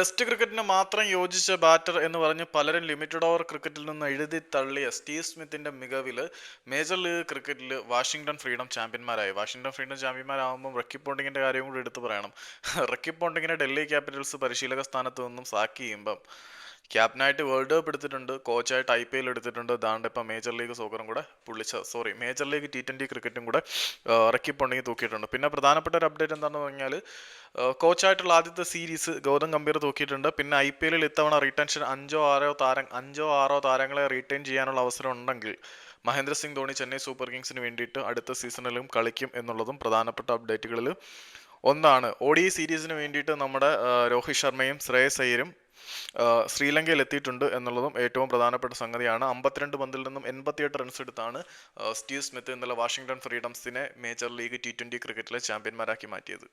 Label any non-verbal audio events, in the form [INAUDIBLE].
Test ക്രിക്കറ്റിന് മാത്രം യോജിച്ച ബാറ്റർ എന്ന് പറഞ്ഞ് പലരും ലിമിറ്റഡ് ഓവർ ക്രിക്കറ്റിൽ നിന്ന് എഴുതി തള്ളിയ സ്റ്റീവ് സ്മിത്തിന്റെ മികവിൽ മേജർ ലീഗ് ക്രിക്കറ്റിൽ വാഷിംഗ്ടൺ ഫ്രീഡം ചാമ്പ്യന്മാരായി. വാഷിംഗ്ടൺ ഫ്രീഡം ചാമ്പ്യന്മാരാകുമ്പോൾ റക്കി പോണ്ടിങ്ങിന്റെ കാര്യം കൂടി എടുത്തു പറയണം. [LAUGHS] റക്കി പോണ്ടിങ്ങിനെ ഡൽഹി ക്യാപിറ്റൽസ് പരിശീലക സ്ഥാനത്ത് നിന്നും സാക്ക് ചെയ്യുമ്പം ക്യാപ്റ്റനായിട്ട് വേൾഡ് കപ്പ് എടുത്തിട്ടുണ്ട് കോച്ചായിട്ട് ഐ പി എൽ എടുത്തിട്ടുണ്ട് ദാണ്ട് ഇപ്പം മേജർ ലീഗ് സോക്കറും കൂടെ പുള്ളിച്ച sorry major league T twenty ക്രിക്കറ്റും കൂടെ ഇറക്കിപ്പുണ്ടെങ്കിൽ തൂക്കിയിട്ടുണ്ട്. പിന്നെ പ്രധാനപ്പെട്ട ഒരു അപ്ഡേറ്റ് എന്താണെന്ന് പറഞ്ഞാൽ കോച്ചായിട്ടുള്ള ആദ്യത്തെ സീരീസ് ഗൗതം ഗംഭീർ തൂക്കിയിട്ടുണ്ട്. പിന്നെ ഐ പി എല്ലിൽ ഇത്തവണ റിട്ടൻഷൻ അഞ്ചോ ആറോ താരം അഞ്ചോ ആറോ താരങ്ങളെ റീറ്റെയിൻ ചെയ്യാനുള്ള അവസരം ഉണ്ടെങ്കിൽ മഹേന്ദ്ര സിംഗ് ധോണി ചെന്നൈ സൂപ്പർ കിങ്സിന് വേണ്ടിയിട്ട് അടുത്ത സീസണിലും കളിക്കും എന്നുള്ളതും പ്രധാനപ്പെട്ട അപ്ഡേറ്റുകളിൽ ഒന്നാണ്. ഓഡി സീരീസിന് വേണ്ടിയിട്ട് നമ്മുടെ രോഹിത് ശർമ്മയും ശ്രേയസ് അയ്യരും ശ്രീലങ്കയിൽ എത്തിയിട്ടുണ്ട് എന്നുള്ളതും ഏറ്റവും പ്രധാനപ്പെട്ട സംഗതിയാണ്. അമ്പത്തിരണ്ട് പന്തിൽ നിന്നും എൺപത്തിയെട്ട് റൺസ് എടുത്താണ് സ്റ്റീവ് സ്മിത്ത് എന്നുള്ള വാഷിംഗ്ടൺ ഫ്രീഡംസിനെ മേജർ ലീഗ് ടി ട്വന്റി ക്രിക്കറ്റിലെ ചാമ്പ്യന്മാരാക്കി മാറ്റിയത്.